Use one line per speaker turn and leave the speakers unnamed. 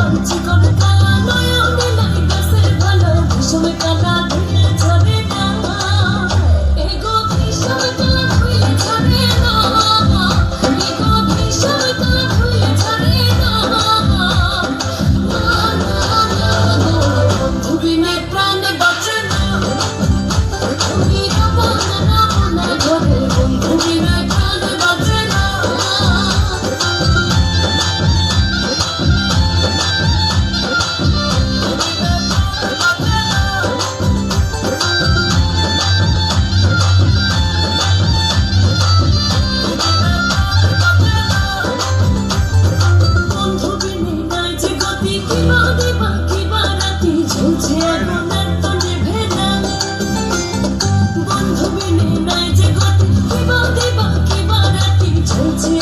আমার চিকন 날 지고 해봐 대박 기발한 팀 천지